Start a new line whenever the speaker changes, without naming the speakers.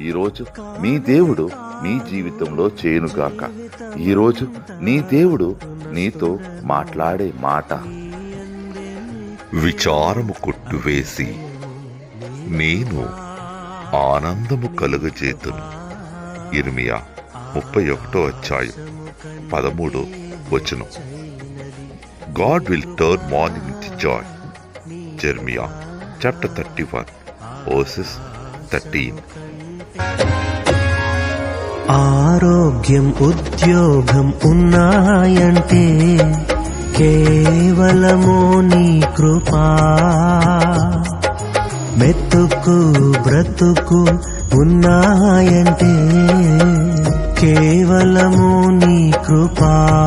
ఈరోజు మీ దేవుడు మీ జీవితంలో చేయనుగాక. ఈరోజు నీ దేవుడు నీతో మాట్లాడే మాట. విచారము కొట్టువేసి నేను ఆనందము కలుగజేతును. ఇర్మియా ముప్పై ఒకటో అధ్యాయం పదమూడో వచనం. God will turn mourning the joy. Jeremiah chapter thirty one verses thirteen.
ఆరోగ్యం ఉద్యోగం ఉన్నాయంటే కేవలమో నీ కృపా. మెతుకు బ్రతుకు ఉన్నాయంటే కేవలము నీ కృపా.